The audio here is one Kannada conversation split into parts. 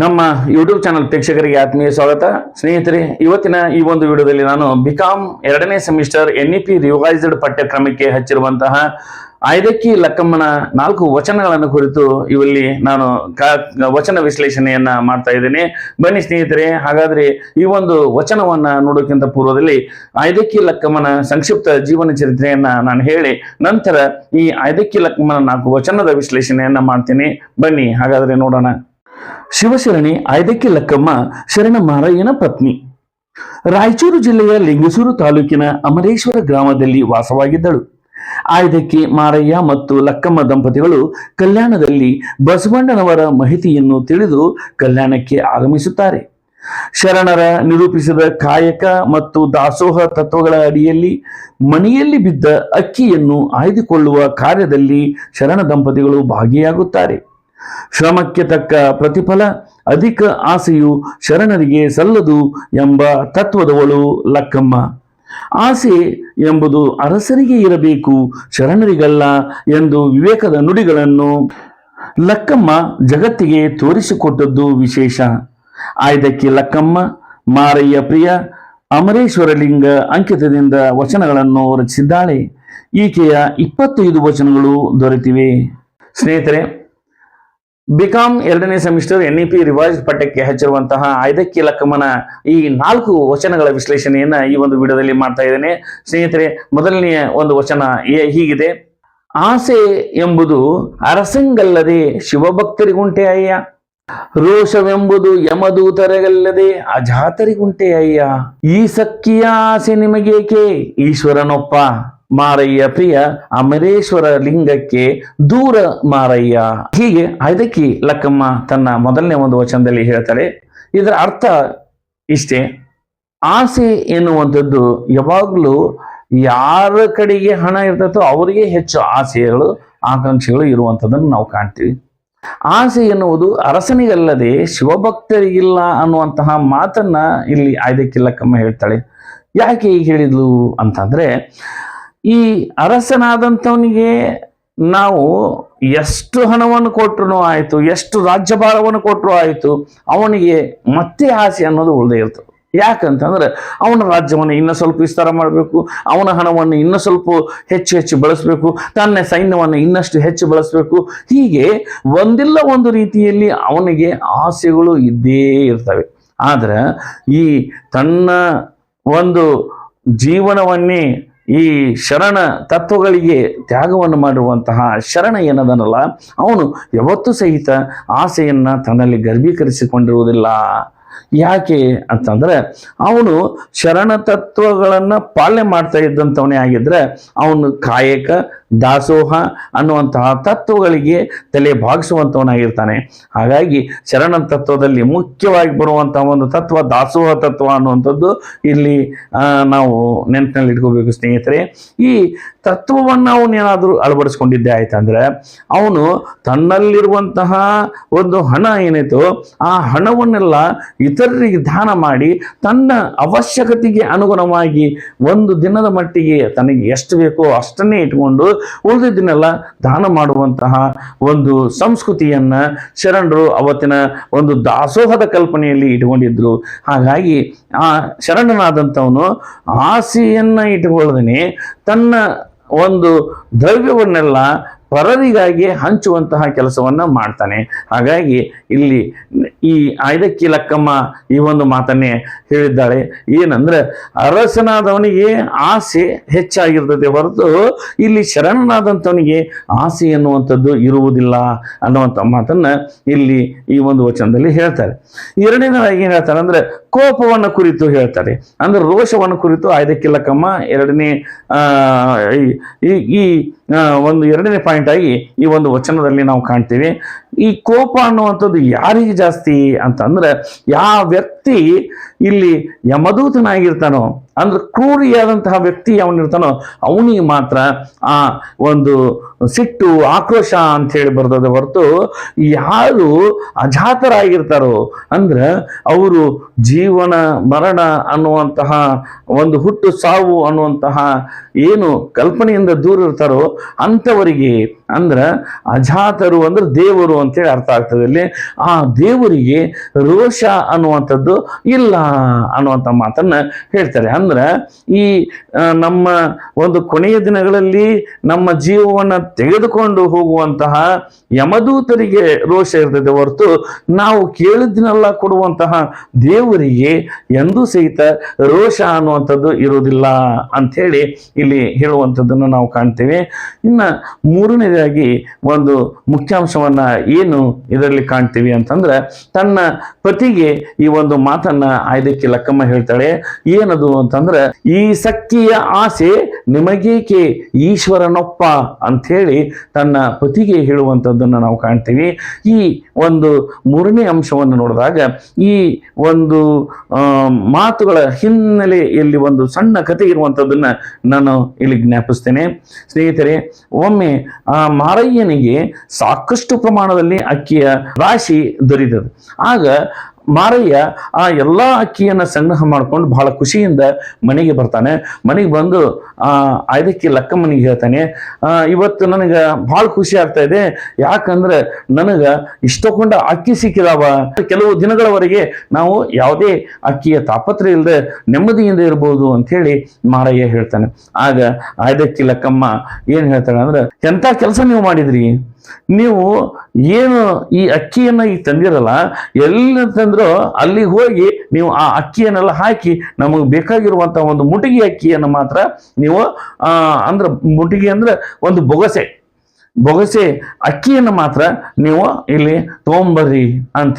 ನಮ್ಮ ಯೂಟ್ಯೂಬ್ ಚಾನಲ್ ಪ್ರೇಕ್ಷಕರಿಗೆ ಆತ್ಮೀಯ ಸ್ವಾಗತ. ಸ್ನೇಹಿತರೆ, ಇವತ್ತಿನ ಈ ಒಂದು ವಿಡಿಯೋದಲ್ಲಿ ನಾನು ಬಿಕಾಮ್ ಎರಡನೇ semester N E P revised ಪಠ್ಯಕ್ರಮಕ್ಕೆ ಹಚ್ಚಿರುವಂತಹ ಆಯ್ದಕ್ಕಿ ಲಕ್ಕಮ್ಮನ ನಾಲ್ಕು ವಚನಗಳನ್ನು ಕುರಿತು ಇವಲ್ಲಿ ನಾನು ವಚನ ವಿಶ್ಲೇಷಣೆಯನ್ನ ಮಾಡ್ತಾ ಇದ್ದೇನೆ. ಬನ್ನಿ ಸ್ನೇಹಿತರೆ, ಹಾಗಾದ್ರೆ ಈ ಒಂದು ವಚನವನ್ನ ನೋಡೋಕ್ಕಿಂತ ಪೂರ್ವದಲ್ಲಿ ಆಯ್ದಕ್ಕಿ ಲಕ್ಕಮ್ಮನ ಸಂಕ್ಷಿಪ್ತ ಜೀವನ ಚರಿತ್ರೆಯನ್ನ ನಾನು ಹೇಳಿ, ನಂತರ ಈ ಆಯ್ದಕ್ಕಿ ಲಕ್ಕಮ್ಮನ ನಾಲ್ಕು ವಚನದ ವಿಶ್ಲೇಷಣೆಯನ್ನ ಮಾಡ್ತೀನಿ. ಬನ್ನಿ, ಹಾಗಾದ್ರೆ ನೋಡೋಣ. ಶಿವಶರಣಿ ಐದಕ್ಕಿ ಲಕ್ಕಮ್ಮ, ಶರಣ ಮಾರಯ್ಯನ ಪತ್ನಿ. ರಾಯಚೂರು ಜಿಲ್ಲೆಯ ಲಿಂಗಸೂರು ತಾಲೂಕಿನ ಅಮರೇಶ್ವರ ಗ್ರಾಮದಲ್ಲಿ ವಾಸವಾಗಿದ್ದಳು. ಆಯ್ದಕ್ಕೆ ಮಾರಯ್ಯ ಮತ್ತು ಲಕ್ಕಮ್ಮ ದಂಪತಿಗಳು ಕಲ್ಯಾಣದಲ್ಲಿ ಬಸವಣ್ಣನವರ ಮಾಹಿತಿಯನ್ನು ತಿಳಿದು ಕಲ್ಯಾಣಕ್ಕೆ ಆಗಮಿಸುತ್ತಾರೆ. ಶರಣರ ನಿರೂಪಿಸಿದ ಕಾಯಕ ಮತ್ತು ದಾಸೋಹ ತತ್ವಗಳ ಅಡಿಯಲ್ಲಿ ಮನೆಯಲ್ಲಿ ಬಿದ್ದ ಅಕ್ಕಿಯನ್ನು ಆಯ್ದುಕೊಳ್ಳುವ ಕಾರ್ಯದಲ್ಲಿ ಶರಣ ದಂಪತಿಗಳು ಭಾಗಿಯಾಗುತ್ತಾರೆ. ಶ್ರಮಕ್ಕೆ ತಕ್ಕ ಪ್ರತಿಫಲ, ಅಧಿಕ ಆಸೆಯು ಶರಣರಿಗೆ ಸಲ್ಲದು ಎಂಬ ತತ್ವದವಳು ಲಕ್ಕಮ್ಮ. ಆಸೆ ಎಂಬುದು ಅರಸರಿಗೆ ಇರಬೇಕು, ಶರಣರಿಗಲ್ಲ ಎಂದು ವಿವೇಕದ ನುಡಿಗಳನ್ನು ಲಕ್ಕಮ್ಮ ಜಗತ್ತಿಗೆ ತೋರಿಸಿಕೊಟ್ಟದ್ದು ವಿಶೇಷ. ಆಯ್ದಕ್ಕೆ ಲಕ್ಕಮ್ಮ, ಮಾರಯ್ಯ ಪ್ರಿಯ, ಅಮರೇಶ್ವರಲಿಂಗ ಅಂಕಿತದಿಂದ ವಚನಗಳನ್ನು ರಚಿಸಿದ್ದಾಳೆ. ಈಕೆಯ ಇಪ್ಪತ್ತೈದು ವಚನಗಳು ದೊರೆತಿವೆ. ಸ್ನೇಹಿತರೆ ಬಿಕಾಂ ಎರಡನೇ semester N E P revise ಪಠ್ಯಕ್ಕೆ ಹಚ್ಚಿರುವಂತಹ ಐದಕ್ಕೆ ಲಕ್ಕಮನ ಈ ನಾಲ್ಕು ವಚನಗಳ ವಿಶ್ಲೇಷಣೆಯನ್ನ ಈ ಒಂದು ವಿಡಿಯೋದಲ್ಲಿ ಮಾಡ್ತಾ ಇದ್ದೇನೆ. ಸ್ನೇಹಿತರೆ, ಮೊದಲನೆಯ ಒಂದು ವಚನ ಹೀಗಿದೆ. ಆಸೆ ಎಂಬುದು ಅರಸಂಗಲ್ಲದೆ ಶಿವಭಕ್ತರಿಗುಂಟೆ ಅಯ್ಯ. ರೋಷವೆಂಬುದು ಯಮದೂತರಗಲ್ಲದೆ ಅಜಾತರಿಗುಂಟೆ ಅಯ್ಯ. ಈ ಸಕ್ಕಿಯ ಆಸೆ ನಿಮಗೇಕೆ? ಈಶ್ವರನೊಪ್ಪ. ಮಾರಯ್ಯ ಪ್ರಿಯ ಅಮರೇಶ್ವರ ಲಿಂಗಕ್ಕೆ ದೂರ ಮಾರಯ್ಯ. ಹೀಗೆ ಅದಕ್ಕೆ ಲಕ್ಕಮ್ಮ ತನ್ನ ಮೊದಲನೇ ಒಂದು ವಚನದಲ್ಲಿ ಹೇಳ್ತಾಳೆ ಇದರ ಅರ್ಥ ಇಷ್ಟೇ. ಆಸೆ ಎನ್ನುವಂಥದ್ದು ಯಾವಾಗಲೂ ಯಾರ ಕಡೆಗೆ ಹಣ ಇರ್ತದೋ ಅವರಿಗೆ ಹೆಚ್ಚು ಆಸೆಗಳು, ಆಕಾಂಕ್ಷೆಗಳು ಇರುವಂಥದ್ದನ್ನು ನಾವು ಕಾಣ್ತೀವಿ. ಆಸೆ ಎನ್ನುವುದು ಅರಸನಿಗಲ್ಲದೆ ಶಿವಭಕ್ತರಿಗಿಲ್ಲ ಅನ್ನುವಂತಹ ಮಾತನ್ನ ಇಲ್ಲಿ ಆಯ್ದಕ್ಕಿಲ್ಲಕ್ಕಮ್ಮ ಹೇಳ್ತಾಳೆ. ಯಾಕೆ ಈಗ ಹೇಳಿದ್ಲು ಅಂತಂದ್ರೆ ಈ ಅರಸನಾದಂಥವನಿಗೆ ನಾವು ಎಷ್ಟು ಹಣವನ್ನು ಕೊಟ್ಟರು ಆಯಿತು, ಎಷ್ಟು ರಾಜ್ಯಭಾರವನ್ನು ಕೊಟ್ಟರು ಆಯಿತು, ಅವನಿಗೆ ಮತ್ತೆ ಆಸೆ ಅನ್ನೋದು ಉಳಿದೇ ಇರ್ತದೆ. ಯಾಕಂತಂದ್ರೆ ಅವನ ರಾಜ್ಯವನ್ನು ಇನ್ನೂ ಸ್ವಲ್ಪ ವಿಸ್ತಾರ ಮಾಡಬೇಕು, ಅವನ ಹಣವನ್ನು ಇನ್ನೂ ಸ್ವಲ್ಪ ಹೆಚ್ಚು ಹೆಚ್ಚು ಬಳಸಬೇಕು, ತನ್ನ ಸೈನ್ಯವನ್ನು ಇನ್ನಷ್ಟು ಹೆಚ್ಚು ಬಳಸಬೇಕು. ಹೀಗೆ ಒಂದಿಲ್ಲ ಒಂದು ರೀತಿಯಲ್ಲಿ ಅವನಿಗೆ ಆಸೆಗಳು ಇದ್ದೇ ಇರ್ತವೆ. ಆದರೆ ಈ ತನ್ನ ಒಂದು ಜೀವನವನ್ನೇ ಈ ಶರಣ ತತ್ವಗಳಿಗೆ ತ್ಯಾಗವನ್ನು ಮಾಡಿರುವಂತಹ ಶರಣ ಏನದನಲ್ಲ ಅವನು ಯಾವತ್ತೂ ಸಹಿತ ಆಸೆಯನ್ನು ತನ್ನಲ್ಲಿ ಗರ್ಭೀಕರಿಸಿಕೊಂಡಿರುವುದಿಲ್ಲ. ಯಾಕೆ ಅಂತಂದ್ರೆ ಅವನು ಶರಣ ತತ್ವಗಳನ್ನು ಪಾಲನೆ ಮಾಡ್ತಾ ಇದ್ದಂಥವನೇ ಆಗಿದ್ರೆ ಅವನು ಕಾಯಕ, ದಾಸೋಹ ಅನ್ನುವಂತಹ ತತ್ವಗಳಿಗೆ ತಲೆ ಭಾಗಿಸುವಂಥವನಾಗಿರ್ತಾನೆ ಹಾಗಾಗಿ ಶರಣ ತತ್ವದಲ್ಲಿ ಮುಖ್ಯವಾಗಿ ಬರುವಂತಹ ಒಂದು ತತ್ವ ದಾಸೋಹ ತತ್ವ ಅನ್ನುವಂಥದ್ದು ಇಲ್ಲಿ ನಾವು ನೆನಪಿನಲ್ಲಿ ಇಟ್ಕೋಬೇಕು ಸ್ನೇಹಿತರೆ. ಈ ತತ್ವವನ್ನು ಅವನು ಏನಾದರೂ ಅಳವಡಿಸ್ಕೊಂಡಿದ್ದೆ ಆಯ್ತಂದ್ರೆ ಅವನು ತನ್ನಲ್ಲಿರುವಂತಹ ಒಂದು ಹಣ ಏನಿತ್ತು, ಆ ಹಣವನ್ನೆಲ್ಲ ಇತರರಿಗೆ ದಾನ ಮಾಡಿ ತನ್ನ ಅವಶ್ಯಕತೆಗೆ ಅನುಗುಣವಾಗಿ ಒಂದು ದಿನದ ಮಟ್ಟಿಗೆ ತನಗೆ ಎಷ್ಟು ಬೇಕೋ ಅಷ್ಟನ್ನೇ ಇಟ್ಕೊಂಡು ಉಳಿದಿದ್ದನ್ನೆಲ್ಲ ದಾನ ಮಾಡುವಂತಹ ಒಂದು ಸಂಸ್ಕೃತಿಯನ್ನು ಶರಣರು ಅವತ್ತಿನ ಒಂದು ದಾಸೋಹದ ಕಲ್ಪನೆಯಲ್ಲಿ ಇಟ್ಕೊಂಡಿದ್ರು. ಹಾಗಾಗಿ ಆ ಶರಣನಾದಂಥವನು ಆಸೆಯನ್ನು ಇಟ್ಕೊಳ್ಳದೇ ತನ್ನ ಒಂದು ದ್ರವ್ಯವನ್ನೆಲ್ಲ ಪರರಿಗಾಗಿ ಹಂಚುವಂತಹ ಕೆಲಸವನ್ನ ಮಾಡ್ತಾನೆ. ಹಾಗಾಗಿ ಇಲ್ಲಿ ಈ ಆಯ್ದಕ್ಕಿ ಲಕ್ಕಮ್ಮ ಈ ಒಂದು ಮಾತನ್ನೇ ಹೇಳಿದ್ದಾಳೆ. ಏನಂದ್ರೆ, ಅರಸನಾದವನಿಗೆ ಆಸೆ ಹೆಚ್ಚಾಗಿರ್ತದೆ ಹೊರತು ಇಲ್ಲಿ ಶರಣನಾದಂಥವನಿಗೆ ಆಸೆ ಎನ್ನುವಂಥದ್ದು ಇರುವುದಿಲ್ಲ ಅನ್ನುವಂಥ ಮಾತನ್ನ ಇಲ್ಲಿ ಈ ಒಂದು ವಚನದಲ್ಲಿ ಹೇಳ್ತಾರೆ. ಎರಡನೇದಾಗಿ ಏನು ಹೇಳ್ತಾರೆ ಅಂದ್ರೆ, ಕೋಪವನ್ನು ಕುರಿತು ಹೇಳ್ತಾರೆ. ಅಂದ್ರೆ ರೋಷವನ್ನು ಕುರಿತು ಆಯ್ದಕ್ಕಿ ಲಕ್ಕಮ್ಮ ಎರಡನೇ ಈ- ಒಂದು ಎರಡನೇ ಪಾಯಿಂಟ್ ಆಗಿ ಈ ಒಂದು ವಚನದಲ್ಲಿ ನಾವು ಕಾಣ್ತೀವಿ. ಈ ಕೋಪ ಅನ್ನುವಂಥದ್ದು ಯಾರಿಗೆ ಜಾಸ್ತಿ ಅಂತಂದ್ರೆ, ಯಾವ ವ್ಯಕ್ತಿ ಇಲ್ಲಿ ಯಮದೂತನಾಗಿರ್ತಾನೋ, ಅಂದ್ರೆ ಕ್ರೂರಿಯಾದಂತಹ ವ್ಯಕ್ತಿ ಅವನಿರ್ತಾನೋ ಅವನಿಗೆ ಮಾತ್ರ ಆ ಒಂದು ಸಿಟ್ಟು, ಆಕ್ರೋಶ ಅಂತ ಹೇಳಿ ಬರ್ತದೆ ಹೊರತು ಯಾರು ಅಜಾತರಾಗಿರ್ತಾರೋ, ಅಂದ್ರೆ ಅವರು ಜೀವನ, ಮರಣ ಅನ್ನುವಂತಹ ಒಂದು ಹುಟ್ಟು ಸಾವು ಅನ್ನುವಂತಹ ಏನು ಕಲ್ಪನೆಯಿಂದ ದೂರ ಇರ್ತಾರೋ ಅಂಥವರಿಗೆ ಅಂದ್ರ ಅಜಾತರು ಅಂದ್ರೆ ದೇವರು ಅಂತೇಳಿ ಅರ್ಥ ಆಗ್ತದೆ ಇಲ್ಲಿ ಆ ದೇವರಿಗೆ ರೋಷ ಅನ್ನುವಂಥದ್ದು ಇಲ್ಲ ಅನ್ನುವಂಥ ಮಾತನ್ನ ಹೇಳ್ತಾರೆ. ಅಂದ್ರೆ ಈ ನಮ್ಮ ಒಂದು ಕೊನೆಯ ದಿನಗಳಲ್ಲಿ ನಮ್ಮ ಜೀವವನ್ನು ತೆಗೆದುಕೊಂಡು ಹೋಗುವಂತಹ ಯಮದೂತರಿಗೆ ರೋಷ ಇರ್ತದೆ ಹೊರತು ನಾವು ಕೇಳಿದ್ನೆಲ್ಲ ಕೊಡುವಂತಹ ದೇವರಿಗೆ ಎಂದೂ ಸಹಿತ ರೋಷ ಅನ್ನುವಂಥದ್ದು ಇರುವುದಿಲ್ಲ ಅಂಥೇಳಿ ಇಲ್ಲಿ ಹೇಳುವಂಥದ್ದನ್ನು ನಾವು ಕಾಣ್ತೇವೆ. ಇನ್ನು ಮೂರನೇದಾಗಿ ಒಂದು ಮುಖ್ಯಾಂಶವನ್ನ ಏನು ಇದರಲ್ಲಿ ಕಾಣ್ತೀವಿ ಅಂತಂದ್ರೆ ತನ್ನ ಪತಿಗೆ ಈ ಒಂದು ಮಾತನ್ನ ಆಯ್ದಕ್ಕೆ ಲಕ್ಕಮ್ಮ ಹೇಳ್ತಾಳೆ, ಏನದು ಅಂತಂದ್ರೆ, ಈ ಸಕ್ಕಿಯ ಆಸೆ ನಿಮಗೇಕೆ ಈಶ್ವರನೊಪ್ಪ ಅಂಥೇಳಿ ತನ್ನ ಪತಿಗೆ ಹೇಳುವಂಥದ್ದನ್ನು ನಾವು ಕಾಣ್ತೀವಿ. ಈ ಒಂದು ಮೂರನೇ ಅಂಶವನ್ನು ನೋಡಿದಾಗ, ಈ ಒಂದು ಮಾತುಗಳ ಹಿನ್ನೆಲೆಯಲ್ಲಿ ಒಂದು ಸಣ್ಣ ಕಥೆ ಇರುವಂಥದ್ದನ್ನು ನಾನು ಇಲ್ಲಿ ಜ್ಞಾಪಿಸ್ತೇನೆ. ಸ್ನೇಹಿತರೆ, ಒಮ್ಮೆ ಆ ಮಾರಯ್ಯನಿಗೆ ಸಾಕಷ್ಟು ಪ್ರಮಾಣದಲ್ಲಿ ಅಕ್ಕಿಯ ರಾಶಿ ದೊರೆತது ಆಗ ಮಾರಯ್ಯ ಆ ಎಲ್ಲ ಅಕ್ಕಿಯನ್ನ ಸಂಗ್ರಹ ಮಾಡ್ಕೊಂಡು ಬಹಳ ಖುಷಿಯಿಂದ ಮನೆಗೆ ಬರ್ತಾನೆ. ಮನೆಗೆ ಬಂದು, ಆ, ಆಯ್ದಕ್ಕೆ ಲಕ್ಕಮ್ಮನಿಗೆ ಹೇಳ್ತಾನೆ ಇವತ್ತು ನನಗೆ ಬಹಳ ಖುಷಿ ಆಗ್ತಾ ಇದೆ. ಯಾಕಂದ್ರೆ ನನಗೆ ಇಷ್ಟಕೊಂಡ ಅಕ್ಕಿ ಸಿಕ್ಕಿದಾವ. ಕೆಲವು ದಿನಗಳವರೆಗೆ ನಾವು ಯಾವುದೇ ಅಕ್ಕಿಯ ತಾಪತ್ರ ಇಲ್ಲದೆ ನೆಮ್ಮದಿಯಿಂದ ಇರಬಹುದು ಅಂತ ಹೇಳಿ ಮಾರಯ್ಯ ಹೇಳ್ತಾನೆ. ಆಗ ಆಯ್ದಕ್ಕಿ ಲಕ್ಕಮ್ಮ ಏನು ಹೇಳ್ತಾಳೆ ಅಂದ್ರೆ, ಎಂತ ಕೆಲಸ ನೀವು ಮಾಡಿದ್ರಿ? ನೀವು ಏನು ಈ ಅಕ್ಕಿಯನ್ನ ಈಗ ತಂದಿರಲ್ಲ ಎಲ್ಲಿ ತಂದ್ರೋ ಅಲ್ಲಿಗೆ ಹೋಗಿ ನೀವು ಆ ಅಕ್ಕಿಯನ್ನೆಲ್ಲ ಹಾಕಿ ನಮಗೆ ಬೇಕಾಗಿರುವಂತ ಒಂದು ಮುಟಗಿ ಅಕ್ಕಿಯನ್ನು ಮಾತ್ರ ನೀವು ಅಂದ್ರೆ ಮುಟಗಿ ಅಂದ್ರೆ ಒಂದು ಬೊಗಸೆ. ಬೊಗಸೆ ಅಕ್ಕಿಯನ್ನು ಮಾತ್ರ ನೀವು ಇಲ್ಲಿ ತೊಗೊಂಬರ್ರಿ